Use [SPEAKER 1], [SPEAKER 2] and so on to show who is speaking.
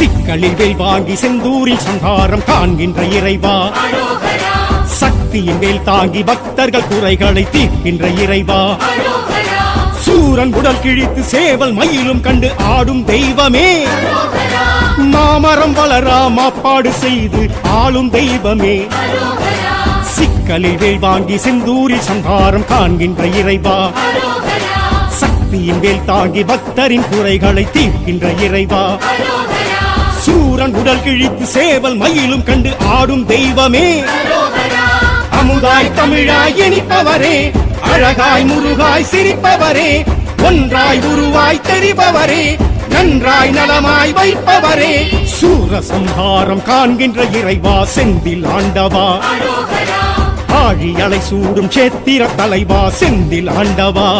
[SPEAKER 1] சிக்கலில் வேல் வாங்கி செந்தூரில் சங்காரம் காண்கின்ற இறைவா. சக்தியின் மேல் தாங்கி பக்தர்கள் குறைகளை தீர்க்கின்ற இறைவா. சூரன் உடல் கிழித்து சேவல் மயிலும் கண்டு ஆடும் தெய்வமே. மாமரம் வளரா மாப்பாடு செய்து ஆளும் தெய்வமே. சிக்கலில் வேல் வாங்கி செந்தூரில் சங்காரம் காண்கின்ற இறைவா. சக்தியின் வேல் தாங்கி பக்தரின் குறைகளை தீர்க்கின்ற இறைவா. சூரன் உடல் கிழித்து சேவல் மயிலும் கண்டு ஆடும் தெய்வமே. அமுதாய் தமிழாய் இனிப்பவரே அழகாய் முருகாய் சிரிப்பவரே ஒன்றாய் உருவாய் தெரிபவரே நன்றாய் நலமாய் வைப்பவரே. சூரசம்ஹாரம் காண்கின்ற இறைவா செந்தில் ஆண்டவா. ஆழி அலை சூடும் சேத்திர தலைவா செந்தில் ஆண்டவா.